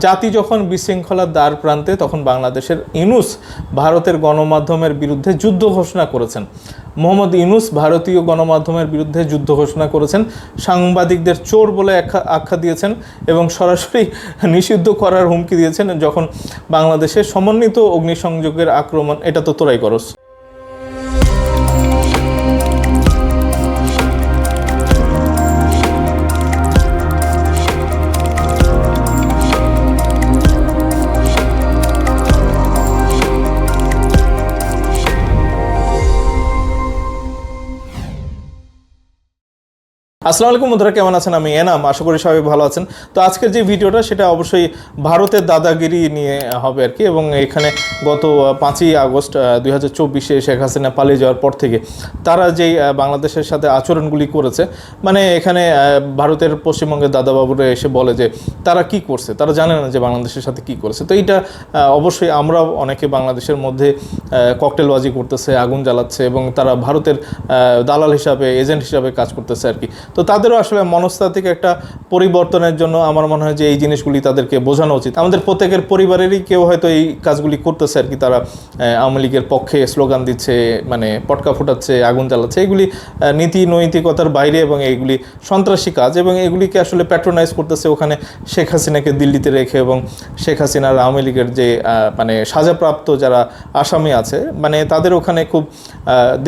জাতি যখন বিশৃঙ্খলার দ্বার প্রান্তে, তখন বাংলাদেশের ইনুস ভারতের গণমাধ্যমের বিরুদ্ধে যুদ্ধ ঘোষণা করেছেন। মোহাম্মদ ইনুস ভারতীয় গণমাধ্যমের বিরুদ্ধে যুদ্ধ ঘোষণা করেছেন। সাংবাদিকদের চোর বলে আখ্যা- দিয়েছেন এবং সরাসরি নিষিদ্ধ করার হুমকি দিয়েছেন যখন বাংলাদেশে সমন্বিত অগ্নিসংযোগের আক্রমণ, এটা তো তোরাই করস। আসসালামু আলাইকুম বন্ধুরা, কেমন আছেন? আমি এনাম, আশা করি সবাই ভালো আছেন। তো আজকের যে ভিডিওটা, সেটা অবশ্যই ভারতের দাদাগিরি নিয়ে হবে আর কি, এবং এখানে গত পাঁচই আগস্ট দুই হাজার চব্বিশে শেখ হাসিনা পালিয়ে যাওয়ার পর থেকে তারা যেই বাংলাদেশের সাথে আচরণগুলি করেছে মানে এখানে ভারতের পশ্চিমবঙ্গের দাদাবাবুরা এসে বলে যে, তারা কি করছে? তারা জানে না যে বাংলাদেশের সাথে কি করেছে। তো এইটা অবশ্যই আমরাও অনেকে বাংলাদেশের মধ্যে ককটেলবাজি করতেছে, আগুন জ্বালাচ্ছে, এবং তারা ভারতের দালাল হিসাবে এজেন্ট হিসাবে কাজ করতেছে আর কি। তো তাদেরও আসলে মনস্তাত্ত্বিক একটা পরিবর্তনের জন্য আমার মনে হয় যে এই জিনিসগুলি তাদেরকে বোঝানো উচিত। আমাদের প্রত্যেকের পরিবারেরই কেউ হয়তো এই কাজগুলি করতেছে আর কি। তারা আওয়ামী লীগের পক্ষে স্লোগান দিচ্ছে মানে পটকা ফোটাচ্ছে আগুন জ্বালাচ্ছে। এগুলি নীতি নৈতিকতার বাইরে এবং এইগুলি সন্ত্রাসী কাজ এবং এগুলিকে আসলে প্যাট্রোনাইজ করতেছে ওখানে শেখ হাসিনাকে দিল্লিতে রেখে এবং শেখ হাসিনার আওয়ামী লীগের যে মানে সাজাপ্রাপ্ত যারা আসামি আছে মানে তাদের ওখানে খুব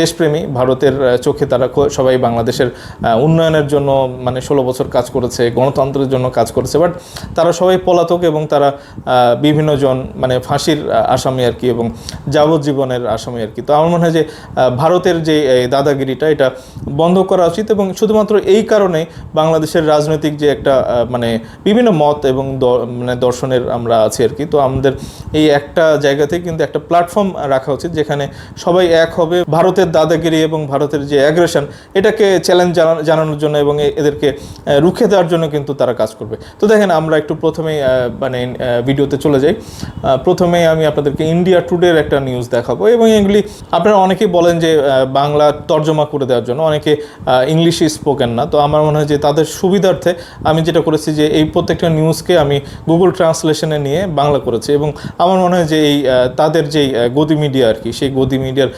দেশপ্রেমী। ভারতের চোখে তারা সবাই বাংলাদেশের আহ, উন্নয়নের জন্য মানে ষোলো বছর কাজ করেছে, গণতন্ত্রের জন্য কাজ করেছে বাট তারা সবাই পলাতক এবং তারা বিভিন্ন জন মানে ফাঁসির আসামি আর কি এবং যাবজ্জীবনের আসামি আর কি। তো আমার মনে হয় যে ভারতের যে দাদাগিরিটা এটা বন্ধ করা উচিত এবং শুধুমাত্র এই কারণে বাংলাদেশের রাজনৈতিক যে একটা মানে বিভিন্ন মত এবং মানে দর্শনের আমরা আছি আর কি। তো আমাদের এই একটা জায়গাতে কিন্তু একটা প্ল্যাটফর্ম রাখা উচিত যেখানে সবাই এক হবে। ভারতের দাদাগিরি এবং ভারতের যে অ্যাগ্রেশন এটাকে চ্যালেঞ্জ জানানোর জন্য এবং এদেরকে রুখে দেওয়ার জন্য কিন্তু তারা কাজ করবে। তো দেখেন আমরা একটু প্রথমেই মানে ভিডিওতে চলে যাই। আহ, প্রথমেই আমি আপনাদেরকে ইন্ডিয়া টুডের একটা নিউজ দেখাবো এবং এগুলি আপনারা অনেকেই বলেন যে বাংলা তর্জমা করে দেওয়ার জন্য। অনেকে ইংলিশে স্পোকেন না। তো আমার মনে হয় যে তাদের সুবিধার্থে আমি যেটা করেছি যে এই প্রত্যেকটা নিউজকে আমি গুগল ট্রান্সলেশনে নিয়ে বাংলা করেছি এবং আমার মনে হয় যে এই তাদের যেই গদি মিডিয়া আর কি সেই গদি মিডিয়ার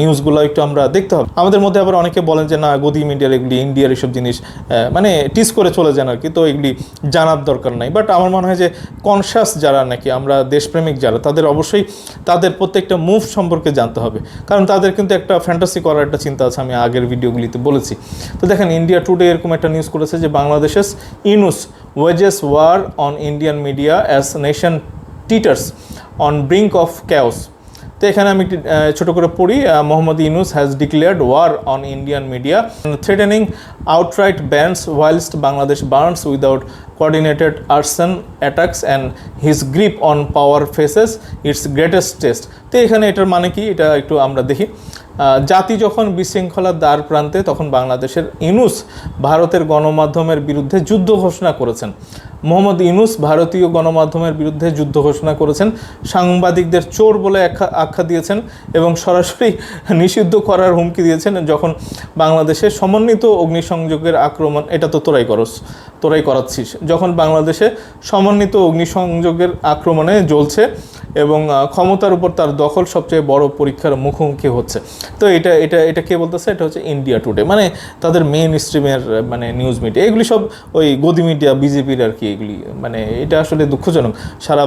নিউজগুলো একটু আমরা দেখতে হবে। আমাদের মধ্যে আবার অনেকে বলেন যে না গদি মিডিয়ার এগুলি ইন্ডিয়ার এইসব জিনিস মানে টিস করে চলে যান আর কি। তো এগুলি জানার দরকার নাই। বাট আমার মনে হয় যে কনসাস যারা নাকি, আমরা দেশপ্রেমিক যারা, তাদের অবশ্যই তাদের প্রত্যেকটা মুভ সম্পর্কে জানতে হবে। কারণ তাদের কিন্তু একটা ফ্যান্টাসি করার একটা চিন্তা আছে, আমি আগের ভিডিওগুলিতে বলেছি। তো দেখেন ইন্ডিয়া টুডে এরকম একটা নিউজ করেছে যে বাংলাদেশের Yunus wages war on Indian media as nation teeters on brink of chaos তো এখানে আমি একটি, ছোট করে পড়ি Mohammad Yunus has declared war on Indian media threatening outright bans whilst Bangladesh burns without coordinated arson attacks and his grip on power faces its greatest test তো এখানে এটার মানে কি? এটা একটু আমরা দেখি। জাতি যখন বিশৃঙ্খলার দ্বার প্রান্তে তখন বাংলাদেশের ইনুস ভারতের গণমাধ্যমের বিরুদ্ধে যুদ্ধ ঘোষণা করেছেন। মোহাম্মদ ইনুস ভারতীয় গণমাধ্যমের বিরুদ্ধে যুদ্ধ ঘোষণা করেছেন। সাংবাদিকদের চোর বলে আখ্যা- আখ্যা দিয়েছেন এবং সরাসরি নিষিদ্ধ করার হুমকি দিয়েছেন যখন বাংলাদেশে সমন্বিত অগ্নিসংযোগের আক্রমণ, এটা তো তোরাই করস, তোরাই করাচ্ছিস। যখন বাংলাদেশে সমন্বিত অগ্নিসংযোগের আক্রমণে জ্বলছে এবং ক্ষমতার উপর তার দখল সবচেয়ে বড় পরীক্ষার মুখোমুখি হচ্ছে। তো এটা এটা এটা কে বলতেছে? এটা হচ্ছে ইন্ডিয়া টুডে মানে তাদের মেইন স্ট্রিমের মানে নিউজ মিডিয়া এগুলি সব ওই গদি মিডিয়া বিজেপির আর কি এগুলি মানে এটা আসলে দুঃখজনক। সারা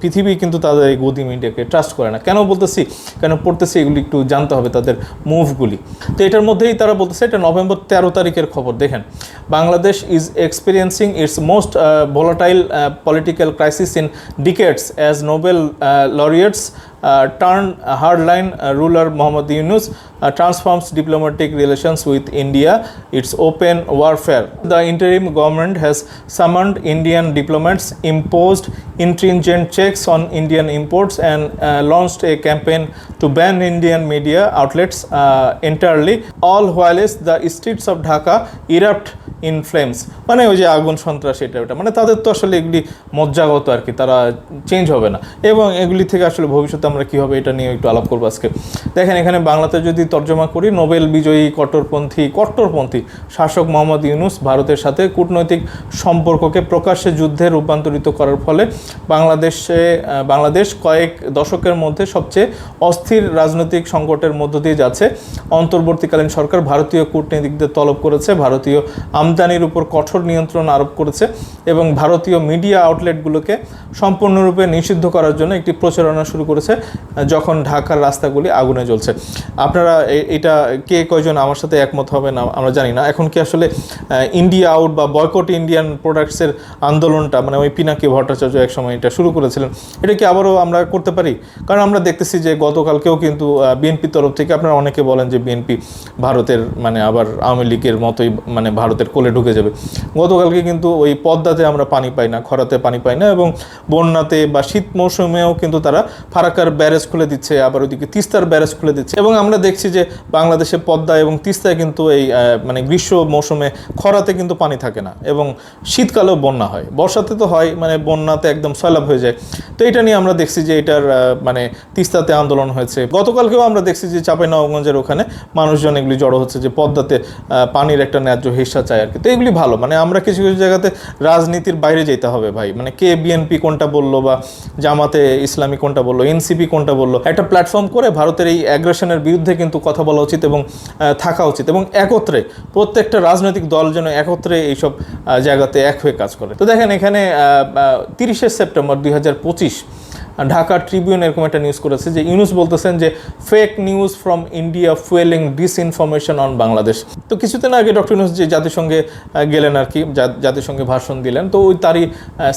পৃথিবী কিন্তু তাদের এই গদি মিডিয়াকে ট্রাস্ট করে না। কেন বলতেছি? কেন পড়তেছি এগুলি একটু জানতে হবে তাদের মুভগুলি তো এটার মধ্যেই তারা বলতেছে, এটা নভেম্বর তেরো তারিখের খবর। দেখেন, Bangladesh is experiencing its most volatile political crisis in decades as Nobel laureates uh, turn hardline uh, ruler Mohammad Yunus uh, transforms diplomatic relations with India. It's open warfare. The interim government has summoned Indian diplomats, imposed stringent checks on Indian imports, and launched a campaign to ban Indian media outlets entirely. All while the streets of Dhaka erupt in flames মানে ওই যে আগুন, সন্ত্রাস, এটা, ওটা। মানে তাদের তো আসলে এগুলি মজ্জাগত আর কি, তারা চেঞ্জ হবে না। এবং এগুলি থেকে আসলে ভবিষ্যতে আমরা কী হবে, এটা নিয়ে একটু আলাপ করব আজকে। দেখেন, এখানে বাংলাতে যদি তর্জমা করি, নোবেল বিজয়ী কট্টরপন্থী কট্টরপন্থী শাসক মোহাম্মদ ইউনুস ভারতের সাথে কূটনৈতিক সম্পর্ককে প্রকাশ্যে যুদ্ধে রূপান্তরিত করার ফলে বাংলাদেশে বাংলাদেশ কয়েক দশকের মধ্যে সবচেয়ে অস্থির রাজনৈতিক সংকটের মধ্য দিয়ে যাচ্ছে। অন্তর্বর্তীকালীন সরকার ভারতীয় কূটনীতিকদের তলব করেছে। ভারতীয় আমদানির উপর কঠোর নিয়ন্ত্রণ আরোপ করেছে এবং ভারতীয় মিডিয়া আউটলেটগুলোকে সম্পূর্ণরূপে নিষিদ্ধ করার জন্য একটি প্রচারণা শুরু করেছে, যখন ঢাকার রাস্তাগুলি আগুনে জ্বলছে। আপনারা এটা কে কয়জন আমার সাথে একমত হবে না আমরা জানি না। এখন কি আসলে ইন্ডিয়া আউট বা বয়কট ইন্ডিয়ান প্রোডাক্টসের আন্দোলনটা মানে ওই পিনাকি ভট্টাচার্য এক সময় এটা শুরু করেছিলেন, এটা কি আবারও আমরা করতে পারি? কারণ আমরা দেখতেছি যে গতকালকেও কিন্তু বিএনপি তরফ থেকে আপনারা অনেকে বলেন যে বিএনপি ভারতের মানে আবার আওয়ামী লীগের মতোই মানে ভারতের কোলে ঢুকে যাবে। গতকালকে কিন্তু ওই পদ্মাতে আমরা পানি পাই না, খরাতে পানি পাই না এবং বন্যাতে বা শীত মৌসুমেও কিন্তু তারা ফারাক্কার ব্যারেজ খুলে দিচ্ছে, আবার ওইদিকে তিস্তার ব্যারেজ খুলে দিচ্ছে এবং আমরা দেখছি যে বাংলাদেশে পদ্মা এবং তিস্তায় কিন্তু এই মানে গ্রীষ্ম মৌসুমে খরাতে কিন্তু পানি থাকে না এবং শীতকালেও বন্যা হয়। বর্ষাতে তো হয় মানে বন্যাতে একদম সয়লাভ হয়ে যায়। তো এটা নিয়ে আমরা দেখছি যে এটার মানে তিস্তাতে আন্দোলন হয়েছে। গতকালকেও আমরা দেখছি যে চাঁপাইনবাবগঞ্জের ওখানে মানুষজন এগুলি জড়ো হচ্ছে যে পদ্মাতে পানির একটা ন্যায্য হিস্সা চায় আর কি তো এগুলি ভালো। মানে আমরা কিছু কিছু জায়গাতে রাজনীতির বাইরে যেতে হবে ভাই। মানে কে বিএনপি কোনটা বলল বা জামাতে ইসলামী কোনটা বলল এনসিপি কোনটা বলল। একটা প্ল্যাটফর্ম করে ভারতের এই অ্যাগ্রেশনের বিরুদ্ধে কিন্তু কথা বলা উচিত এবং থাকা উচিত এবং একত্রে প্রত্যেকটা রাজনৈতিক দল যেন একত্রে এইসব জায়গাতে এক হয়ে কাজ করে। তো দেখেন এখানে তিরিশে সেপ্টেম্বর দুই হাজার পঁচিশ ঢাকা ট্রিবিউন এরকম একটা নিউজ করেছে যে ইউনুস বলতেছেন যে fake news from India fuelling disinformation on Bangladesh তো কিছুদিন আগে ডক্টর ইউনুস যে জাতিসংঘে গেলেন আর কি জাতিসংঘে ভাষণ দিলেন, তো ওই তারই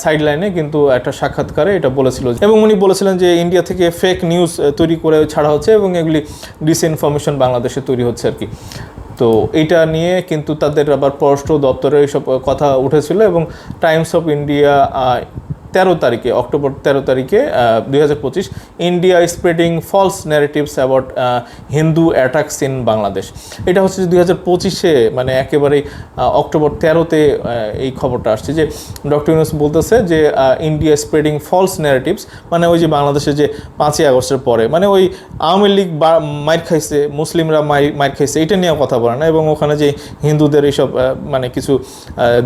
সাইড লাইনে কিন্তু একটা সাক্ষাৎকারে এটা বলেছিল। এবং উনি বলেছিলেন যে ইন্ডিয়া থেকে ফেক নিউজ তৈরি করে ছাড়া হচ্ছে এবং এগুলি ডিসইনফরমেশন বাংলাদেশে তৈরি হচ্ছে আর কি। তো এটা নিয়ে কিন্তু তাদের আবার পররাষ্ট্র দপ্তরে এইসব কথা উঠেছিল এবং টাইমস অফ ইন্ডিয়া তেরো তারিখে, অক্টোবর তেরো তারিখে দুই হাজার পঁচিশ India spreading false narratives about Hindu attacks in Bangladesh এটা হচ্ছে যে দুই মানে একেবারেই অক্টোবর তেরোতে এই খবরটা আসছে যে ডক্টর ইউনুস বলতেছে যে ইন্ডিয়া স্প্রেডিং ফলস ন্যারেটিভস মানে ওই যে বাংলাদেশে যে পাঁচই আগস্টের পরে মানে ওই আওয়ামী লীগ মাইর খাইছে, মুসলিমরা মাই, মাইর খাইছে, এটা নিয়ে কথা বলে না। এবং ওখানে যে হিন্দুদের এইসব মানে কিছু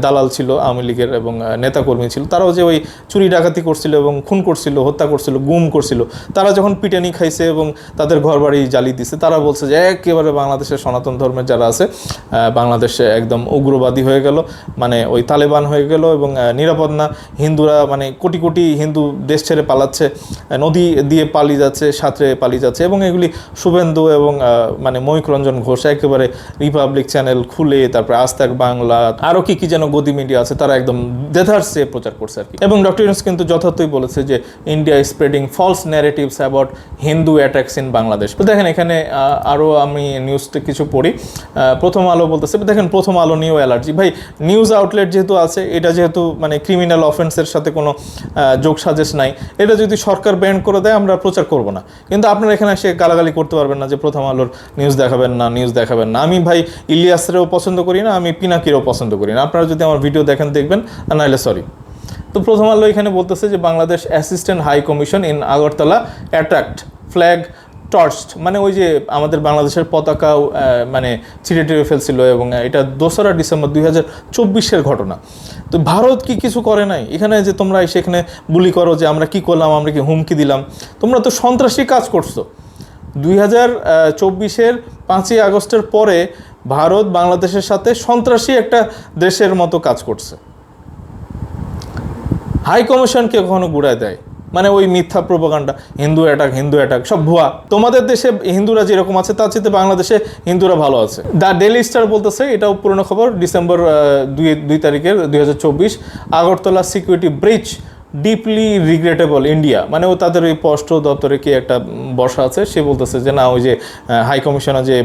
দালাল ছিল আওয়ামী লীগের এবং নেতাকর্মী ছিল, তারাও যে ওই চুরি ডাকাতি করছিল এবং খুন করছিল, হত্যা করছিল, গুম করছিল, তারা যখন পিটানি খাইছে এবং তাদের ঘরবাড়ি জ্বালিয়ে দিছে, তারা বলছে যে একেবারে বাংলাদেশের সনাতন ধর্মের যারা আছে বাংলাদেশে একদম উগ্রবাদী হয়ে গেল মানে ওই তালেবান হয়ে গেল এবং নিরাপদ না। হিন্দুরা মানে কোটি কোটি হিন্দু দেশ ছেড়ে পালাচ্ছে, নদী দিয়ে পালিয়ে যাচ্ছে, সাঁতরে পালিয়ে যাচ্ছে এবং এগুলি শুভেন্দু এবং মানে ময়ূক রঞ্জন ঘোষ একেবারে রিপাবলিক চ্যানেল খুলে তারপরে আজ তাক বাংলা আরও কি কি যেন গদি মিডিয়া আছে, তারা একদম দেধারসে প্রচার করছে আর কি। এবং ডক্টর ইউনুস কিন্তু যথার্থই বলেছে যে India spreading false narratives about Hindu attacks in Bangladesh তো দেখেন এখানে আরও আমি নিউজটা কিছু পড়ি। প্রথম আলো বলতেছে দেখেন প্রথম আলো নিয়েও অ্যালার্জি ভাই নিউজ আউটলেট যেহেতু আছে, এটা যেহেতু মানে ক্রিমিনাল অফেন্সের সাথে কোনো যোগ সাজেশ নাই। এটা যদি সরকার ব্যান করে দেয়, আমরা প্রচার করব না। কিন্তু আপনারা এখানে এসে গালাগালি করতে পারবেন না যে প্রথম আলোর নিউজ দেখাবেন না নিউজ দেখাবেন না। আমি ভাই ইলিয়াসেরও পছন্দ করি না, আমি পিনাকিরও পছন্দ করি না। আপনারা যদি আমার ভিডিও দেখেন, দেখবেন নাহলে সরি তো প্রথম আলো এখানে বলতেছে যে Bangladesh assistant high commission in Agartala attacked flag torched মানে ওই যে আমাদের বাংলাদেশের পতাকাও মানে ছিঁড়ে টিড়ে ফেলছিল এবং এটা দোসরা ডিসেম্বর দুই হাজার চব্বিশের ঘটনা। তো ভারত কি কিছু করে নাই? এখানে যে তোমরা সেখানে বুলি করো যে আমরা কি করলাম, আমরা কি হুমকি দিলাম। তোমরা তো সন্ত্রাসী কাজ করছ। দুই হাজার চব্বিশের পাঁচই আগস্টের পরে ভারত বাংলাদেশের সাথে সন্ত্রাসী একটা দেশের মতো কাজ করছে। হাই কমিশনকে কখনো গুড়ায় দেয়? মানে ওই মিথ্যা propaganda Hindu attack Hindu attack সব ভুয়া। তোমাদের দেশে হিন্দুরা যেরকম আছে, তার চেয়ে বাংলাদেশে হিন্দুরা ভালো আছে। দ্য ডেলি স্টার বলতেছে, এটাও পুরনো খবর ডিসেম্বর দুই দুই তারিখের দুই হাজার চব্বিশ, Agartala security breach deeply regrettable India মানে ও তাদের ওই পষ্ট দপ্তরে কি একটা বসা আছে, সে বলতেছে যে না, ওই যে হাই কমিশনার যে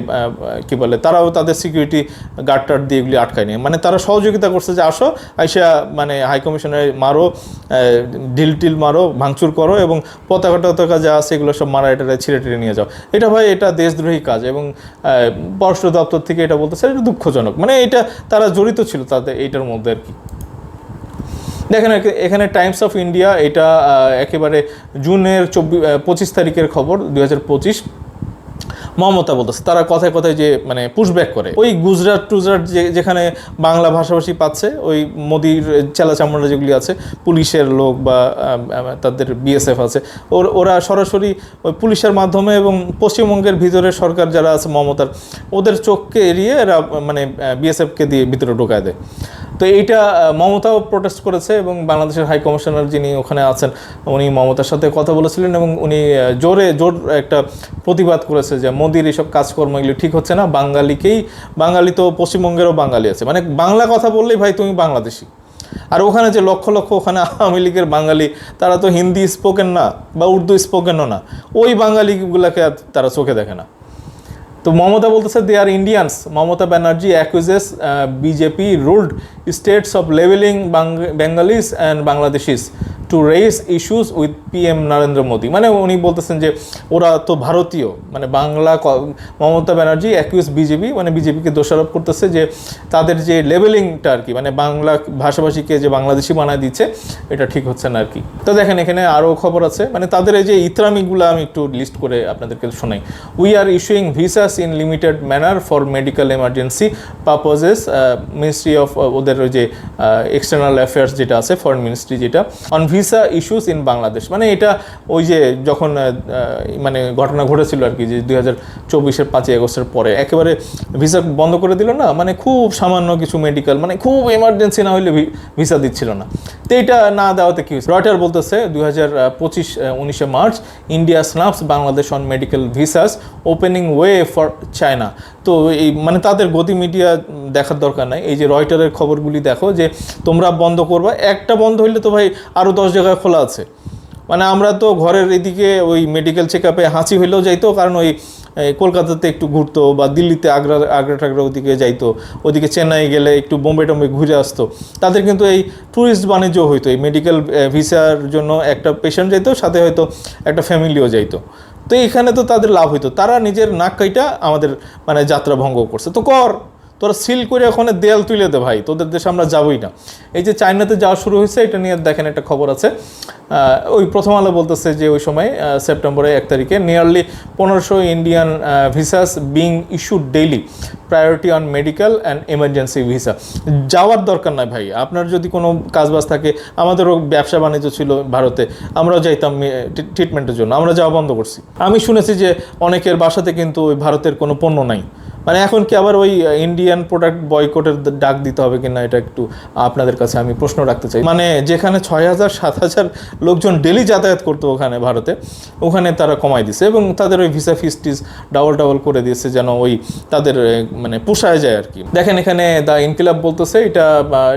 কি বলে, তারাও তাদের সিকিউরিটি গার্ড টার্ড দিয়ে এগুলি আটকায় নিয়ে। মানে তারা সহযোগিতা করছে যে আসো, আইসা মানে হাই কমিশনারে মারো ঢিল টিল মারো, ভাঙচুর করো এবং পতাকা টতাকা যা আছে এগুলো সব মারা এটা ছিঁড়ে টিড়ে নিয়ে যাও। এটা ভাই, এটা দেশদ্রোহী কাজ এবং পররাষ্ট্র দপ্তর থেকে এটা বলতেছে, এটা দুঃখজনক। মানে এটা, তারা জড়িত ছিল তাদের, এইটার মধ্যে আর কি। দেখেন এখ- এখানে টাইমস অফ ইন্ডিয়া এটা একেবারে জুনের চব্বিশ পঁচিশ তারিখের খবর, দুই হাজার পঁচিশ। মমতা বলতেছে, তারা কথায় কথায় যে মানে পুশব্যাক করে। ওই গুজরাট টুজরাট যেখানে বাংলা ভাষাভাষী পাচ্ছে, ওই মোদির চেলা চামড়া যেগুলি আছে, পুলিশের লোক বা তাদের বিএসএফ আছে, ওর, ওরা সরাসরি ওই পুলিশের মাধ্যমে এবং পশ্চিমবঙ্গের ভিতরে সরকার যারা আছে, মমতার, ওদের চোখকে এড়িয়ে এরা মানে বিএসএফকে দিয়ে ভিতরে ঢোকায় দেয়। তো এইটা মমতাও প্রোটেস্ট করেছে এবং বাংলাদেশের হাই কমিশনার যিনি ওখানে আছেন, উনি মমতার সাথে কথা বলেছিলেন এবং উনি জোরে, জোর একটা প্রতিবাদ করেছে যে মোদির এইসব কাজকর্ম এগুলি ঠিক হচ্ছে না, বাঙালিকেই, বাঙালি তো পশ্চিমবঙ্গেরও বাঙালি আছে। মানে বাংলা কথা বললেই ভাই তুমি বাংলাদেশি। আর ওখানে যে লক্ষ লক্ষ ওখানে আওয়ামী লীগের বাঙালি, তারা তো হিন্দি স্পোকেন না বা উর্দু স্পোকেনও না, ওই বাঙালিগুলোকে তারা চোখে দেখে না। তো মমতা বলতেছে they are Indians Mamata Banerjee accuses BJP ruled states of leveling Bengalis and Bangladeshis to raise issues with PM Narendra Modi মানে উনি বলতেছেন যে ওরা তো ভারতীয় মানে বাংলা মমতা ব্যানার্জি অ্যাকিউজ বিজেপি মানে বিজেপিকে দোষারোপ করতেছে যে তাদের যে লেভেলিংটা আর কি মানে বাংলা ভাষাভাষীকে যে বাংলাদেশি বানায় দিচ্ছে, এটা ঠিক হচ্ছে না আর কি। তো দেখেন এখানে আরও খবর আছে মানে তাদের এই যে ইত্রামিগুলো আমি একটু লিস্ট করে আপনাদেরকে শোনাই। We are issuing visas in limited manner for medical emergency purposes ministry of ওদের যে এক্সটার্নাল অ্যাফেয়ার্স যেটা আছে ফরেন মিনিস্ট্রি যেটা on visa issues in Bangladesh মানে এটা ওই যে যখন আহ, আহ, মানে ঘটনা ঘটেছিল আর কি যে দুই হাজার চব্বিশের পাঁচই আগস্টের পরে একেবারে ভিসা বন্ধ করে দিল না মানে খুব সামান্য কিছু মেডিকেল মানে খুব এমার্জেন্সি না হলে ভিসা দিচ্ছিল না। তো এটা না দেওয়াতে কি হয়েছে? রয়টার বলতেছে দুই হাজার পঁচিশ উনিশে March India snubs Bangladesh on medical visas opening way for China তো এই মানে তাদের গতি মিডিয়া দেখার দরকার নাই। এই যে রয়টারের খবরগুলি দেখো যে তোমরা বন্ধ করবা, একটা বন্ধ হইলে তো ভাই আরও দশ জায়গায় খোলা আছে। মানে আমরা তো ঘরের এদিকে ওই মেডিকেল চেক আপে হাঁচি হইলেও যাইতো, কারণ ওই কলকাতাতে একটু ঘুরতো বা দিল্লিতে আগ্রা আগ্রা টাগ্রা ওদিকে যাইতো। ওদিকে চেন্নাই গেলে একটু বোম্বে টোম্বে ঘুরে আসতো। তাদের কিন্তু এই ট্যুরিস্ট বাণিজ্য হইতো, এই মেডিকেল ভিসার জন্য একটা পেশেন্ট যাইতো, সাথে হয়তো একটা ফ্যামিলিও যাইতো। তো এখানে তো তাদের লাভ হইতো। তারা নিজের নাক কাইটা আমাদের মানে যাত্রা ভঙ্গ করছে। তো কর তোরা সিল করে ওখানে দেয়াল তুলে দে ভাই তোদের দেশে আমরা যাবোই না। এই যে চায়নাতে যাওয়া শুরু হয়েছে এটা নিয়ে দেখেন একটা খবর আছে। ওই প্রথম আলো বলতেছে যে ওই সময় আহ, সেপ্টেম্বরের এক তারিখে নিয়ারলি পনেরোশো Indian visas being issued daily priority on medical and emergency visa যাওয়ার দরকার নাই ভাই আপনার যদি কোনো কাজবাজ থাকে আমাদেরও ব্যবসা বাণিজ্য ছিল ভারতে আমরাও যাইতাম ট্রিটমেন্টের জন্য আমরা যাওয়া বন্ধ করছি। আমি শুনেছি যে অনেকের বাসাতে কিন্তু ওই ভারতের কোনো পণ্য নাই। মানে এখন কি আবার ওই ইন্ডিয়ান প্রোডাক্ট বয়কটের ডাক দিতে হবে কিনা এটা একটু আপনাদের কাছে আমি প্রশ্ন রাখতে চাই। মানে যেখানে ছয় হাজার, সাত হাজার লোকজন ডেলি যাতায়াত করতো ওখানে ভারতে, ওখানে তারা কমাই দিছে এবং তাদের ওই ভিসা ফিস টিস ডাবল ডাবল করে দিয়েছে যেন ওই তাদের মানে পোষায় যায় আর কি। দেখেন এখানে দ্য ইনকিলাব বলতেছে, এটা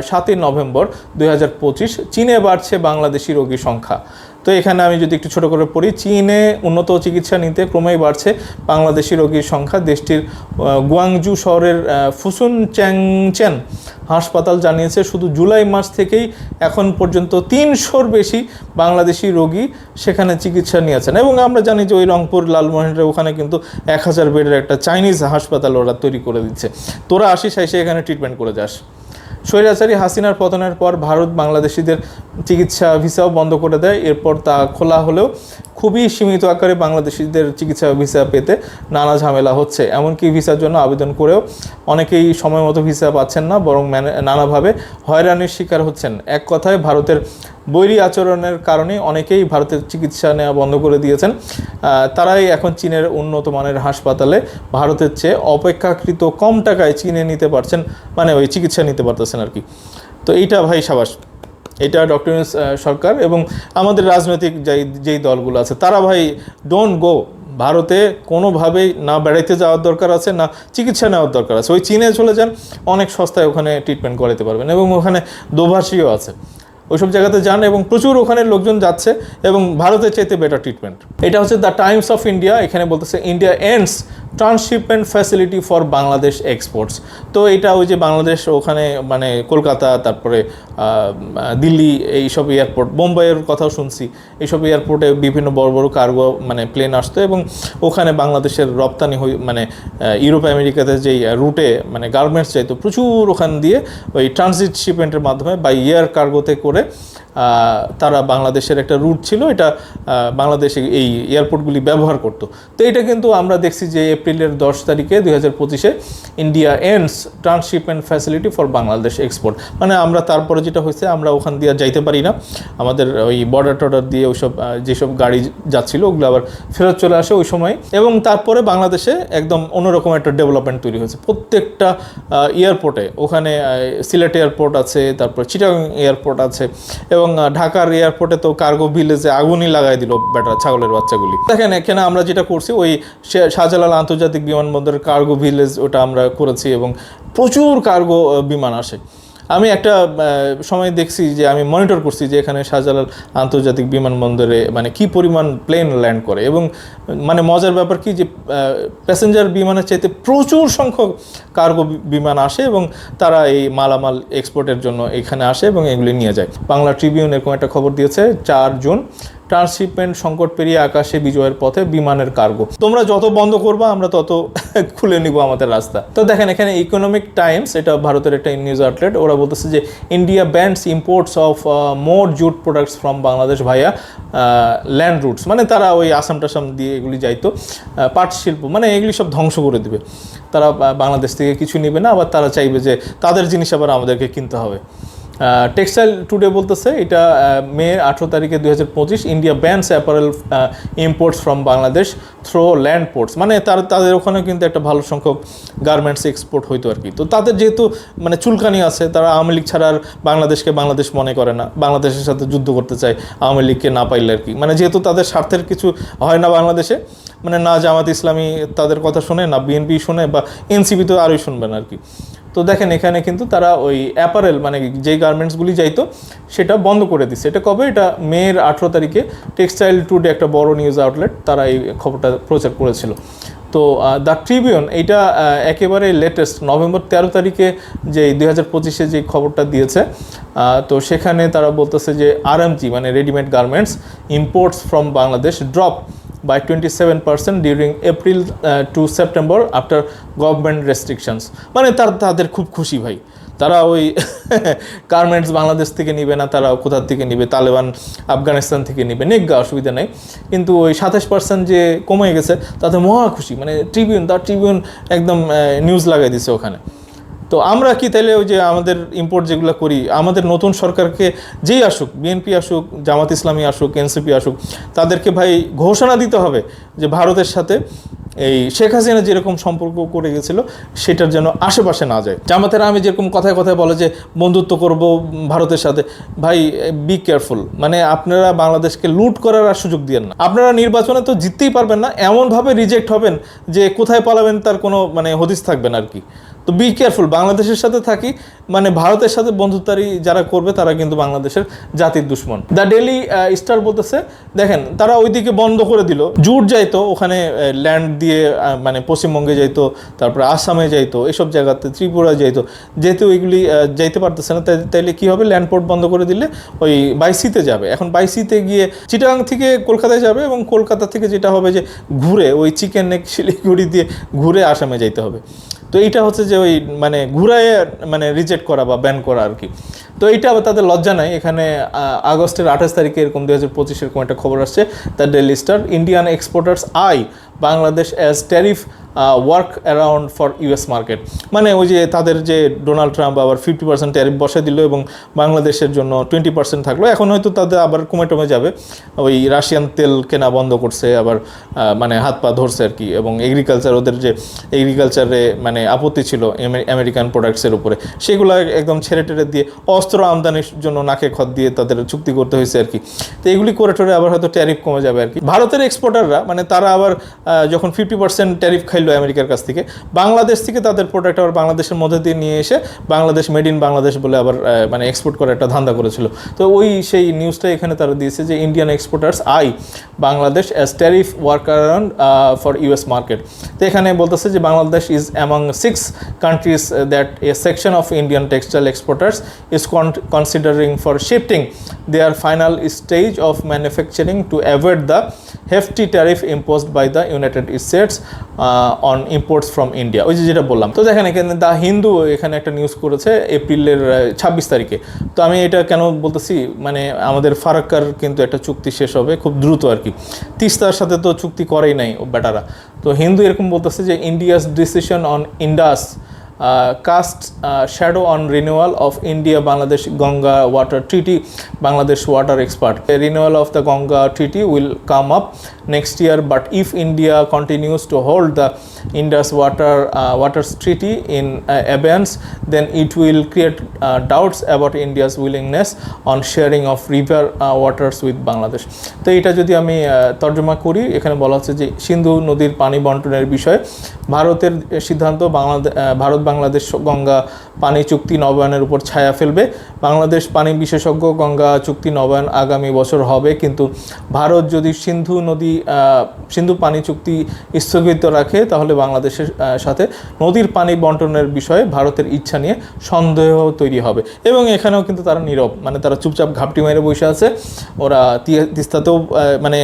সাতই নভেম্বর দুই হাজার পঁচিশ, চীনে বাড়ছে বাংলাদেশি রোগী সংখ্যা। তো এখানে আমি যদি একটু ছোট করে পড়ি, চীনে উন্নত চিকিৎসা নিতে ক্রমেই বাড়ছে বাংলাদেশি রোগীর সংখ্যা। দেশটির গুয়াংজু শহরের ফুসুন চ্যাংচেন হাসপাতাল জানিয়েছে, শুধু জুলাই মাস থেকেই এখন পর্যন্ত তিনশোর বেশি বাংলাদেশি রোগী সেখানে চিকিৎসা নিয়েছেন। এবং আমরা জানি যে ওই রংপুর লালমোহনের ওখানে কিন্তু এক হাজার বেডের একটা চাইনিজ হাসপাতাল ওরা তৈরি করে দিচ্ছে। তোরা আসিস, এসে এখানে ট্রিটমেন্ট করে যাস। স্বৈরাচারী হাসিনার পতনের পর ভারত বাংলাদেশিদের চিকিৎসা ভিসাও বন্ধ করে দেয়। এরপর তা খোলা হলেও খুবই সীমিত আকারে বাংলাদেশিদের চিকিৎসা ভিসা পেতে নানা ঝামেলা হচ্ছে। এমনকি ভিসার জন্য আবেদন করেও অনেকেই সময় মতো ভিসা পাচ্ছেন না, বরং নানাভাবে হয়রানির শিকার হচ্ছেন। এক কথায়, ভারতের বৈরী আচরণের কারণে অনেকেই ভারতের চিকিৎসা নেওয়া বন্ধ করে দিয়েছেন। তারাই এখন চীনের উন্নত মানের হাসপাতালে ভারতের চেয়ে অপেক্ষাকৃত কম টাকায় চীনে নিতে পারছেন মানে ওই চিকিৎসা নিতে পারতেছেন। আর কি। তো এইটা ভাই সাবাস, এটা ডক্টর সরকার এবং আমাদের রাজনৈতিক যেই যেই দলগুলো আছে, তারা ভাই ডোন্ট গো ভারতে কোনোভাবেই না বেড়াইতে যাওয়ার দরকার আছে, না চিকিৎসা নেওয়ার দরকার আছে। ওই চীনে চলে যান, অনেক সস্তায় ওখানে ট্রিটমেন্ট করাতে পারবেন এবং ওখানে দোভাষীও আছে। ওইসব জায়গাতে যান এবং প্রচুর ওখানে লোকজন যাচ্ছে এবং ভারতের চাইতে বেটার ট্রিটমেন্ট এটা হচ্ছে দ্য টাইমস অফ ইন্ডিয়া এখানে বলতেছে India ends transshipment facility for Bangladesh exports তো এটা ওই যে বাংলাদেশ ওখানে মানে কলকাতা, তারপরে দিল্লি, এইসব এয়ারপোর্ট বোম্বাইয়ের কথাও শুনছি। এইসব এয়ারপোর্টে বিভিন্ন বড় বড় কার্গো মানে প্লেন আসতো এবং ওখানে বাংলাদেশের রপ্তানি হই মানে ইউরোপ আমেরিকাতে যেই রুটে মানে গার্মেন্টস চাইতো প্রচুর ওখান দিয়ে ওই ট্রানজিট শিপমেন্টের মাধ্যমে বা এয়ার কার্গোতে করে আহ, তারা বাংলাদেশের একটা রুট ছিল এটা বাংলাদেশে এই এয়ারপোর্টগুলি ব্যবহার করতো। তো এটা কিন্তু আমরা দেখছি যে এপ্রিলের দশ তারিখে দুই হাজার পঁচিশে India ends transshipment facility for Bangladesh export মানে আমরা তারপরে যেটা হয়েছে আমরা ওখান দিয়ে যাইতে পারি না। আমাদের ওই বর্ডার টর্ডার দিয়ে ওইসব যেসব গাড়ি যাচ্ছিল ওগুলো আবার ফেরত চলে আসে ওই সময়। এবং তারপরে বাংলাদেশে একদম অন্যরকম একটা ডেভেলপমেন্ট তৈরি হয়েছে। প্রত্যেকটা এয়ারপোর্টে ওখানে সিলেট এয়ারপোর্ট আছে তারপর চিটাগাং এয়ারপোর্ট আছে এবং ঢাকার এয়ারপোর্টে তো কার্গো ভিলেজে আগুনই লাগাই দিল বেটা ছাগলের বাচ্চাগুলি। দেখেন, এখানে আমরা যেটা করছি, ওই শাহজালাল আন্তর্জাতিক বিমানবন্দরের কার্গো ভিলেজ ওটা আমরা করেছি এবং প্রচুর কার্গো বিমান আসে। আমি একটা সময় দেখছি যে আমি মনিটর করছি যে এখানে শাহজালাল আন্তর্জাতিক বিমানবন্দরে মানে কি পরিমাণ প্লেন ল্যান্ড করে এবং মানে মজার ব্যাপার কি যে প্যাসেঞ্জার বিমানের চাইতে প্রচুর সংখ্যক কার্গো বিমান আসে এবং তারা এই মালামাল এক্সপোর্টের জন্য এখানে আসে এবং এগুলি নিয়ে যায়। বাংলা ট্রিবিউন এরকম একটা খবর দিয়েছে, চার জুন। ট্রান্সশিপমেন্ট সংকট পেরিয়ে আকাশে বিজয়ের পথে বিমানের কার্গো তোমরা যত বন্ধ করবা, আমরা তত খুলে নিব আমাদের রাস্তা। তো দেখেন, এখানে ইকোনমিক টাইমস এটা ভারতের একটা নিউজ আউটলেট ওরা বলতেছে যে India bans imports of more jute products from Bangladesh via land routes মানে তারা ওই আসাম টাসাম দিয়ে এগুলি যাইতো পাট শিল্প মানে এগুলি সব ধ্বংস করে দিবে। তারা বাংলাদেশ থেকে কিছু নেবে না, আবার তারা চাইবে যে তাদের জিনিস আবার আমাদেরকে কিনতে হবে। টেক্সটাইল টুডে বলতেছে, এটা মে আঠেরো তারিখে দুই India bans apparel imports from Bangladesh through land ports মানে তার, তাদের ওখানে কিন্তু একটা ভালো সংখ্যক গার্মেন্টস এক্সপোর্ট হইতো আর কি। তো তাদের যেহেতু মানে চুলকানি আছে, তারা আওয়ামী লীগ ছাড়া আর বাংলাদেশকে বাংলাদেশ মনে করে না। বাংলাদেশের সাথে যুদ্ধ করতে চায় আওয়ামী লীগকে না পাইলে আর কি। মানে যেহেতু তাদের স্বার্থের কিছু হয় না বাংলাদেশে মানে না জামাত ইসলামী তাদের কথা শোনে, না বিএনপি শোনে বা এনসিপি তো আরোই শুনবেন আর কি। তো দেখেন এখানে কিন্তু তারা ওই অ্যাপারেল মানে যেই গার্মেন্টসগুলি যাইতো, সেটা বন্ধ করে দিচ্ছে এটা কবে? এটা মের আঠেরো তারিখে টেক্সটাইল টুডে একটা বড় নিউজ আউটলেট তারা এই খবরটা প্রচার করেছিল। তো দ্য ট্রিবিউন এইটা একেবারে লেটেস্ট নভেম্বর তেরো তারিখে যে দুই হাজার পঁচিশে যে খবরটা দিয়েছে তো সেখানে তারা বলতেছে যে আরএমজি মানে readymade garments imports from Bangladesh drop by 27% during April uh, to September after government restrictions. মানে তার তাদের খুব খুশি ভাই। তারা ওই গার্মেন্টস বাংলাদেশ থেকে নিবে না তারা কোথার থেকে নিবে? তালেবান আফগানিস্তান থেকে নিবে। নেগা অসুবিধা নেই। কিন্তু ওই সাতাশ পার্সেন্ট যে কমে গেছে তাতে মহা খুশি। মানে ট্রিবিউন তার ট্রিবিউন একদম নিউজ লাগাই দিছে ওখানে। তো আমরা কি তাহলে ওই যে আমাদের ইম্পোর্ট যেগুলো করি, আমাদের নতুন সরকারকে যেই আসুক বিএনপি আসুক, জামাত ইসলামী আসুক এনসিপি আসুক, তাদেরকে ভাই ঘোষণা দিতে হবে যে ভারতের সাথে এই শেখ হাসিনা যেরকম সম্পর্ক করে গেছিল, সেটার যেন আশেপাশে না যায়। জামাতের আমি যেরকম কথায় কথায় বলে যে, বন্ধুত্ব করব ভারতের সাথে। ভাই বি কেয়ারফুল মানে আপনারা বাংলাদেশকে লুট করার আর সুযোগ দিয়েন না। আপনারা নির্বাচনে তো জিততেই পারবেন না, এমনভাবে রিজেক্ট হবেন যে কোথায় পালাবেন তার কোনো মানে হদিস থাকবে না আর কি। তো বি কেয়ারফুল বাংলাদেশের সাথে থাকি মানে ভারতের সাথে বন্ধুত্বারি যারা করবে, তারা কিন্তু বাংলাদেশের জাতির দুশ্মন। দ্য ডেলি স্টার বলতেছে, দেখেন, তারা ওইদিকে বন্ধ করে দিল। জুট যাইতো, ওখানে ল্যান্ড দিয়ে মানে পশ্চিমবঙ্গে যাইতো, তারপরে আসামে যাইতো, এসব জায়গাতে ত্রিপুরা যাইতো। যেহেতু ওইগুলি যাইতে পারতেছে না, তাই- তাইলে কী হবে? ল্যান্ড পোর্ট বন্ধ করে দিলে ওই বাইসিতে যাবে। এখন বাইসিতে গিয়ে চিটাগাং থেকে কলকাতায় যাবে এবং কলকাতা থেকে যেটা হবে যে ঘুরে, ওই চিকেন নেক শিলিগুড়ি দিয়ে ঘুরে আসামে যাইতে হবে। তো এইটা হচ্ছে যে ওই মানে ঘুরায় মানে রিজেক্ট করা বা ব্যান করা আর কি। তো এইটা আবার তাদের লজ্জা নাই। এখানে আগস্টের আঠাশ তারিখে এরকম দুই হাজার পঁচিশ এরকম একটা খবর আসছে, the Daily Star, Indian exporters eye, Bangladesh as tariff workaround for US market মানে ওই যে তাদের যে ডোনাল্ড ট্রাম্প আবার ফিফটি পার্সেন্ট ট্যারিফ বসে দিল এবং বাংলাদেশের জন্য টোয়েন্টি পার্সেন্ট থাকল। এখন হয়তো তাদের আবার কমে টমে যাবে। ওই রাশিয়ান তেল কেনা বন্ধ করছে, আবার মানে হাত পা ধরছে আর কি। এবং এগ্রিকালচার ওদের যে এগ্রিকালচারে মানে আপত্তি ছিল আমেরি- আমেরিকান প্রোডাক্টসের উপরে। সেগুলো একদম ছেড়ে টেড়ে দিয়ে অস্ত্র আমদানির জন্য নাকে খত দিয়ে তাদের চুক্তি করতে হয়েছে আর কি। তো এগুলি করে টরে আবার হয়তো ট্যারিফ কমে যাবে আর কি। ভারতের এক্সপোর্টাররা মানে তারা আবার যখন ফিফটি পার্সেন্ট ট্যারিফ খাইলো পাইলো আমেরিকার কাছ থেকে। বাংলাদেশ থেকে তাদের প্রোডাক্ট আবার বাংলাদেশের মধ্যে দিয়ে নিয়ে এসে বাংলাদেশ মেড ইন বাংলাদেশ বলে আবার মানে এক্সপোর্ট করার একটা ধান্দা করেছিল। তো ওই সেই নিউজটা এখানে তারা দিয়েছে যে Indian exporters eye Bangladesh as tariff workaround for US market তো এখানে বলতেছে যে Bangladesh is among six countries that a section of Indian textile exporters is considering for shifting their final stage of manufacturing to avoid the hefty tariff imposed by the United States on imports from India ওই যে যেটা বললাম। তো দেখেন, এখানে the Hindu এখানে একটা news করেছে এপ্রিলের ছাব্বিশ তারিখে। তো আমি এটা কেন বলতেছি? মানে আমাদের ফারাক্কার কিন্তু একটা চুক্তি শেষ হবে, খুব দ্রুত আর কি। তিস্তার সাথে তো চুক্তি করেই নাই বেটারা। তো হিন্দু এরকম বলতেছে যে India's decision on Indus cast shadow on renewal of India Bangladesh Ganga water treaty Bangladesh water expert renewal of the Ganga treaty will come up next year, but if india continues to hold the indus water uh, waters treaty in uh, abeyance then it will create uh, doubts about india's willingness on sharing of river uh, waters with bangladesh. তো এটা যদি আমি আহ, তর্জমা করি এখানে বলা হচ্ছে যে সিন্ধু নদীর পানি বন্টনের বিষয়ে ভারতের সিদ্ধান্ত বাংলাদেশ ভারত বাংলাদেশ গঙ্গা পানি চুক্তি নবায়নের উপর ছায়া ফেলবে। বাংলাদেশ পানি বিশেষজ্ঞ গঙ্গা চুক্তি নবায়ন আগামী বছর হবে কিন্তু ভারত যদি সিন্ধু নদী সিন্ধু পানি চুক্তি স্থগিত রাখে তাহলে বাংলাদেশের সাথে নদীর পানি বন্টনের বিষয়ে ভারতের ইচ্ছা নিয়ে সন্দেহ তৈরি হবে। এবং এখানেও কিন্তু তারা নীরব মানে তারা চুপচাপ ঘাপটি মেরে বসে আছে। ওরা তিস্তাতেও মানে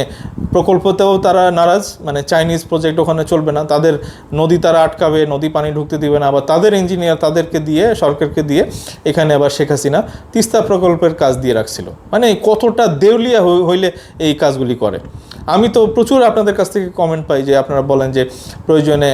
প্রকল্পতেও তারা নারাজ মানে চাইনিজ প্রজেক্ট ওখানে চলবে না। তাদের নদী তারা আটকাবে, নদী পানি ঢুকতে দিবে না। আবার তাদের ইঞ্জিনিয়ার তাদেরকে দিয়ে, সরকারকে দিয়ে এখানে আবার শেখ হাসিনা তিস্তা প্রকল্পের কাজ দিয়ে রাখছিল। মানে কতটা দেউলিয়া হইলে এই কাজগুলি করে। আমি তো প্রচুর আপনাদের কাছ থেকে কমেন্ট পাই যে আপনারা বলেন যে প্রয়োজনে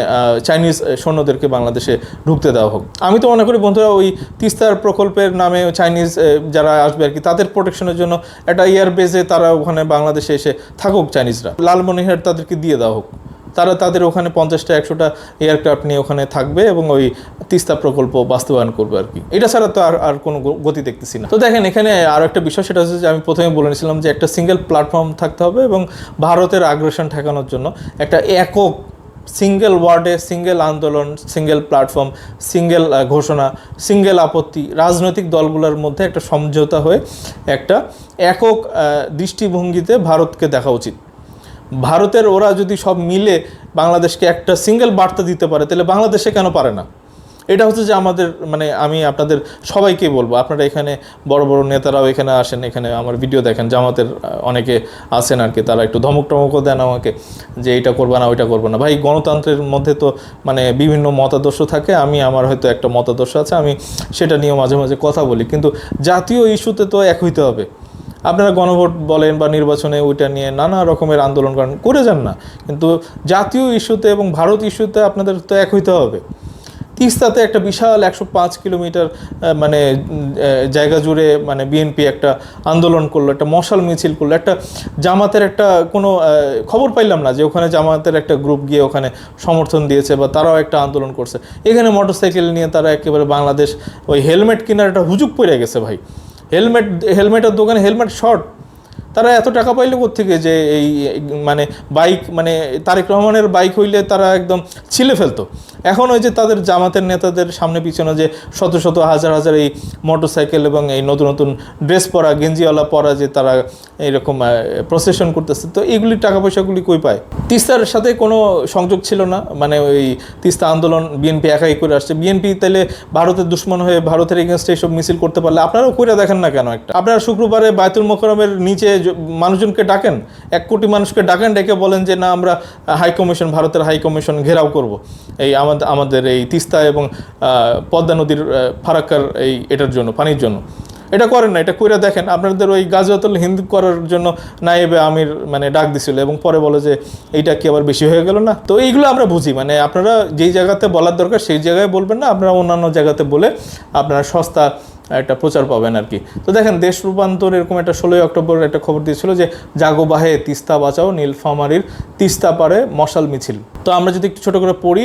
চাইনিজ সৈন্যদেরকে বাংলাদেশে ঢুকতে দেওয়া হোক। আমি তো মনে করি বন্ধুরা ওই তিস্তার প্রকল্পের নামে চাইনিজ যারা আসবে আর কি, তাদের প্রোটেকশনের জন্য একটা এয়ার বেজে তারা ওখানে বাংলাদেশে এসে থাকুক চাইনিজরা লালমনিহাট তাদেরকে দিয়ে দেওয়া হোক। তারা তাদের ওখানে পঞ্চাশটা, একশোটা এয়ারক্রাফট নিয়ে ওখানে থাকবে এবং ওই তিস্তা প্রকল্প বাস্তবায়ন করবে আর কি। এটা ছাড়া তো আর আর কোনো গতি দেখতেছি না। তো দেখেন, এখানে আরও একটা বিষয়, সেটা হচ্ছে যে আমি প্রথমে বলে নিয়েছিলাম যে একটা সিঙ্গেল প্ল্যাটফর্ম থাকতে হবে এবং ভারতের আগ্রাসন ঠেকানোর জন্য একটা একক সিঙ্গেল ওয়ার্ডে সিঙ্গেল আন্দোলন সিঙ্গেল প্ল্যাটফর্ম সিঙ্গেল ঘোষণা সিঙ্গেল আপত্তি, রাজনৈতিক দলগুলোর মধ্যে একটা সমঝোতা হয়ে একটা একক দৃষ্টিভঙ্গিতে ভারতকে দেখা উচিত। ভারতের ওরা যদি সব মিলে বাংলাদেশকে একটা সিঙ্গেল বার্তা দিতে পারে, তাহলে বাংলাদেশে কেন পারে না? এটা হচ্ছে যে আমাদের মানে আমি আপনাদের সবাইকে বলব, আপনারা এখানে বড় বড় নেতারাও এখানে আসেন, এখানে আমার ভিডিও দেখেন, জামাতের অনেকে আসেন আর কি, তারা একটু ধমক টমকও দেন আমাকে, যে এটা করবে না, ওইটা করবে না। ভাই, গণতন্ত্রের মধ্যে তো মানে বিভিন্ন মতাদর্শ থাকে, আমি, আমার হয়তো একটা মতাদর্শ আছে, আমি সেটা নিয়েও মাঝে মাঝে কথা বলি, কিন্তু জাতীয় ইস্যুতে তো এক হইতে হবে। আপনারা গণভোট বলেন বা নির্বাচনে ওইটা নিয়ে নানা রকমের আন্দোলন করেন, করে যান না। কিন্তু জাতীয় ইস্যুতে এবং ভারত ইস্যুতে আপনাদের তো এক হইতে হবে। তিস্তাতে একটা বিশাল একশো পাঁচ কিলোমিটার মানে জায়গা জুড়ে মানে বিএনপি একটা আন্দোলন করল, একটা মশাল মিছিল করল, একটা জামাতের একটা কোনো খবর পাইলাম না যে ওখানে জামাতের একটা গ্রুপ গিয়ে ওখানে সমর্থন দিয়েছে বা তারাও একটা আন্দোলন করছে। এখানে মোটরসাইকেল নিয়ে তারা একেবারে বাংলাদেশ ওই হেলমেট কেনার একটা হুজুগ পড়ে গেছে ভাই। হেলমেট হেলমেটের দোকানে হেলমেট শর্ট। তারা এত টাকা পাইলে থেকে যে এই মানে বাইক মানে তারেক রহমানের বাইক হইলে তারা একদম ছিলে ফেলতো। এখন ওই যে তাদের জামাতের নেতাদের সামনে পিছনে যে শত শত হাজার হাজার এই মোটরসাইকেল এবং এই নতুন নতুন ড্রেস পরা, গেঞ্জিওয়ালা পরা যে তারা এইরকম প্রসেশন করতেছে, তো এইগুলি টাকা পয়সাগুলি কই পায়? তিস্তার সাথে কোনো সংযোগ ছিল না মানে ওই তিস্তা আন্দোলন বিএনপি একাই করে আসছে। বিএনপি তাহলে ভারতের দুশ্মন হয়ে ভারতের এগেনস্টে এইসব মিছিল করতে পারলে আপনারাও করে দেখেন না কেন একটা? আপনারা শুক্রবারে বায়তুল মোকরমের নিচে মানুষজনকে ডাকেন, এক কোটি মানুষকে ডাকেন, ডেকে বলেন যে, না, আমরা হাই কমিশন, ভারতের হাই কমিশন ঘেরাও করব। এই আমাদের আমাদের এই তিস্তা এবং পদ্মা নদীর ফারাক্কার এই এটার জন্য, পানির জন্য। এটা করেন না, এটা কইরা দেখেন, আপনাদের ওই গাজওয়াতুল হিন্দু করার জন্য নায়েবে আমির মানে ডাক দিছিল এবং পরে বলে যে, এইটা কি আবার বেশি হয়ে গেল না? তো এইগুলো আমরা বুঝি মানে আপনারা যেই জায়গাতে বলার দরকার, সেই জায়গায় বলবেন না, আপনারা অন্যান্য জায়গাতে বলে আপনারা সস্তা একটা প্রচার পাবেন আর কি। তো দেখেন, দেশ রূপান্তর এরকম একটা ষোলোই অক্টোবর একটা খবর দিয়েছিল যে জাগোবাহে তিস্তা বাঁচাও নীলফামারীর তিস্তা পারে মশাল মিছিল। তো আমরা যদি একটু ছোটো করে পড়ি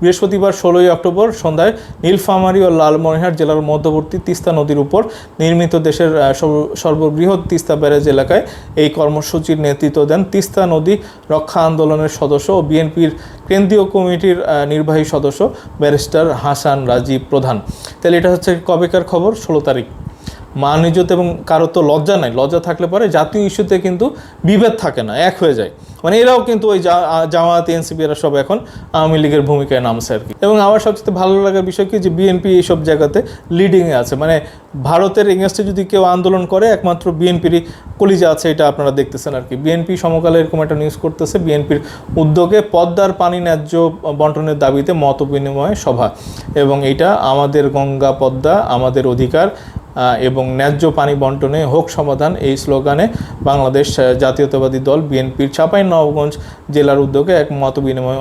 বৃহস্পতিবার ষোলোই অক্টোবর সন্ধ্যায় নীলফামারী ও লালমনিরহাট জেলার মধ্যবর্তী তিস্তা নদীর উপর নির্মিত দেশের সর্ববৃহৎ তিস্তা ব্যারেজ এলাকায় এই কর্মসূচির নেতৃত্ব দেন তিস্তা নদী রক্ষা আন্দোলনের সদস্য ও বিএনপির কেন্দ্রীয় কমিটির নির্বাহী সদস্য ব্যারিস্টার হাসান রাজীব প্রধান। তাহলে এটা হচ্ছে কবেকার খবর? ষোলো তারিখ। মান ইজ্জত এবং কারও তো লজ্জা নাই, লজ্জা থাকলে পরে জাতীয় ইস্যুতে কিন্তু বিভেদ থাকে না, এক হয়ে যায়। মানে এরাও কিন্তু ওই জামায়াত, এনসিপি এরা সব এখন আওয়ামী লীগের ভূমিকায় নামছে আর কি। এবং আমার সবচেয়ে ভালো লাগার বিষয় কি যে বিএনপি এইসব জায়গাতে লিডিংয়ে আছে। মানে ভারতের এগেনস্টে যদি কেউ আন্দোলন করে, একমাত্র বিএনপিরই কলিজা আছে, এটা আপনারা দেখতেছেন আর কি। বিএনপি সমকালে এরকম একটা নিউজ করতেছে, বিএনপির উদ্যোগে পদ্মার পানি ন্যায্য বন্টনের দাবিতে মত বিনিময় সভা। এবং এটা আমাদের গঙ্গা পদ্মা, আমাদের অধিকার এবং ন্যায্য পানি বন্টনে হোক সমাধান এই স্লোগানে বাংলাদেশ জাতীয়তাবাদী দল বিএনপির চাপাই নবগঞ্জ জেলার উদ্যোগে এক মত বিনিময়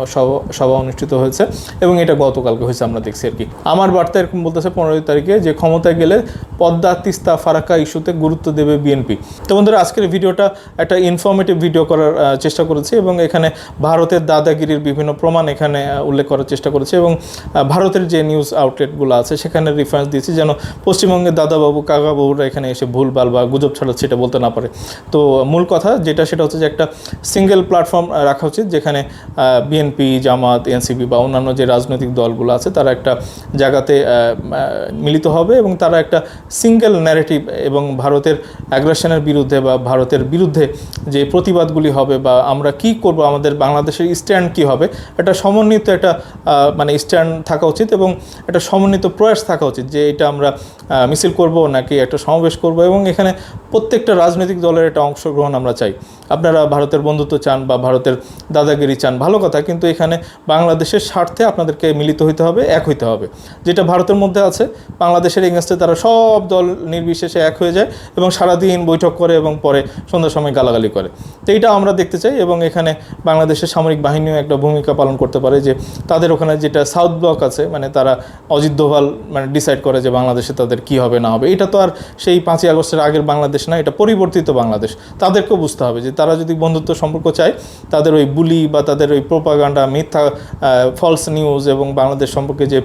সভা অনুষ্ঠিত হয়েছে এবং এটা গতকালকে হয়েছে, আমরা দেখছি আর কি। আমার বার্তা এরকম বলতেছে, পনেরোই তারিখে যে ক্ষমতায় গেলে পদ্মা, তিস্তা, ফারাক্কা ইস্যুতে গুরুত্ব দেবে বিএনপি। তো বন্ধুরা, আজকের ভিডিওটা একটা ইনফরমেটিভ ভিডিও করার চেষ্টা করেছি এবং এখানে ভারতের দাদাগিরির বিভিন্ন প্রমাণ এখানে উল্লেখ করার চেষ্টা করেছি এবং ভারতের যে নিউজ আউটলেটগুলো আছে, সেখানে রেফারেন্স দিয়েছি যেন পশ্চিমবঙ্গের দাদাবাবু কাকাবাবুরা এখানে এসে ভুলভাল বা গুজব ছাড়া সেটা বলতে না পারে। তো মূল কথা যেটা, সেটা হচ্ছে যে একটা সিঙ্গেল প্ল্যাটফর্ম রাখা উচিত যেখানে বিএনপি জামাত এনসিপি বা অন্যান্য যে রাজনৈতিক দলগুলো আছে, তারা একটা জায়গাতে মিলিত হবে এবং তারা একটা সিঙ্গেল ন্যারেটিভ এবং ভারতের অ্যাগ্রেশনের বিরুদ্ধে বা ভারতের বিরুদ্ধে যে প্রতিবাদগুলি হবে বা আমরা কি করব, আমাদের বাংলাদেশের স্ট্যান্ড কি হবে, একটা সমন্বিত একটা মানে স্ট্যান্ড থাকা উচিত এবং একটা সমন্বিত প্রয়াস থাকা উচিত যে এটা আমরা মিছিল করব নাকি একটা সমাবেশ করব? এবং এখানে প্রত্যেকটা রাজনৈতিক দলের একটা অংশগ্রহণ আমরা চাই। আপনারা ভারতের বন্ধুত্ব চান বা ভারতের দাদাগিরি চান, ভালো কথা। কিন্তু এখানে বাংলাদেশের স্বার্থে আপনাদেরকে মিলিত হইতে হবে, এক হইতে হবে। যেটা ভারতের মধ্যে আছে, বাংলাদেশের এগেনস্টে তারা সব দল নির্বিশেষে এক হয়ে যায় এবং সারাদিন বৈঠক করে এবং পরে সন্ধ্যার সময় গালাগালি করে। তো এইটা আমরা দেখতে চাই এবং এখানে বাংলাদেশের সামরিক বাহিনীও একটা ভূমিকা পালন করতে পারে যে তাদের ওখানে যেটা সাউথ ব্লক আছে মানে তারা অজিত দোভাল মানে ডিসাইড করে যে বাংলাদেশে তাদের কি হবে, না হবে। এটা তো আর সেই পাঁচই আগস্টের আগের বাংলাদেশ না, এটা পরিবর্তিত বাংলাদেশ। তাদেরকেও বুঝতে হবে যে তারা যদি বন্ধুত্ব সম্পর্ক চায়, তাদের ওই বুলি বা তাদের ওই প্রোপাগান্ডা মিথ্যা ফলস নিউজ এবং বাংলাদেশ সম্পর্কে যে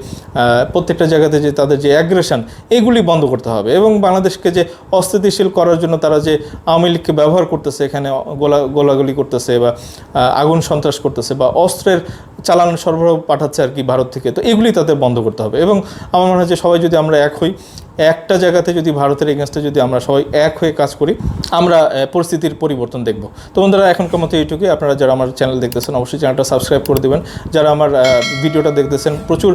প্রত্যেকটা জায়গাতে যে তাদের যে অ্যাগ্রেশন এগুলি বন্ধ করতে হবে। এবং বাংলাদেশকে যে অস্থিতিশীল করার জন্য তারা যে আওয়ামী লীগকে ব্যবহার করতেছে, এখানে গোলা, গোলাগুলি করতেছে বা আগুন সন্ত্রাস করতেছে বা অস্ত্রের চালান সরবরাহ পাঠাচ্ছে আর কি ভারত থেকে, তো এগুলি তাদের বন্ধ করতে হবে। এবং আমার মনে হয় যে সবাই যদি আমরা এক হই একটা জায়গাতে যদি ভারতের এগেনস্টে যদি আমরা সবাই এক হয়ে কাজ করি, আমরা পরিস্থিতির পরিবর্তন দেখব। তো বন্ধুরা, এখনকার মতো এইটুকুই। আপনারা যারা আমার চ্যানেল দেখতেছেন, অবশ্যই চ্যানেলটা সাবস্ক্রাইব করে দেবেন। যারা আমার ভিডিওটা দেখতেছেন, প্রচুর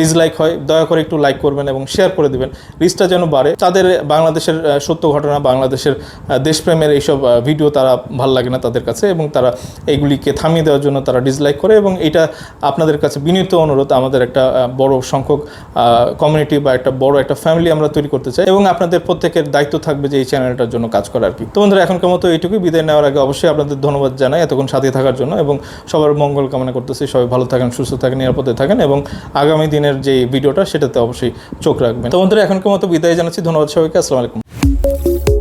ডিসলাইক হয়, দয়া করে একটু লাইক করবেন এবং শেয়ার করে দেবেন। রিচটা যেন বাড়ে, তাদের বাংলাদেশের সত্য ঘটনা, বাংলাদেশের দেশপ্রেমের এইসব ভিডিও তারা ভালো লাগে না তাদের কাছে এবং তারা এইগুলিকে থামিয়ে দেওয়ার জন্য তারা ডিসলাইক করে এবং এটা আপনাদের কাছে বিনীত অনুরোধ। আমাদের একটা বড় সংখ্যক কমিউনিটি বা একটা বড় একটা ফ্যামিলি আমরা তৈরি করতে চাই এবং আপনাদের প্রত্যেকের দায়িত্ব থাকবে যে এই চ্যানেলটার জন্য কাজ করা আর কি। তো বন্ধুরা, এখনকার মতো এইটুকুই। বিদায় নেওয়ার আগে অবশ্যই আপনাদের ধন্যবাদ জানাই এতক্ষণ সাথে থাকার জন্য এবং সবার মঙ্গল কামনা করতেছি। সবাই ভালো থাকেন, সুস্থ থাকেন, নিরাপদে থাকেন এবং আগামী দিনের যে ভিডিওটা সেটাতে অবশ্যই চোখ রাখবেন। তো বন্ধুরা, এখনকার মতো বিদায় জানাচ্ছি। ধন্যবাদ সবাইকে। আসসালামু আলাইকুম।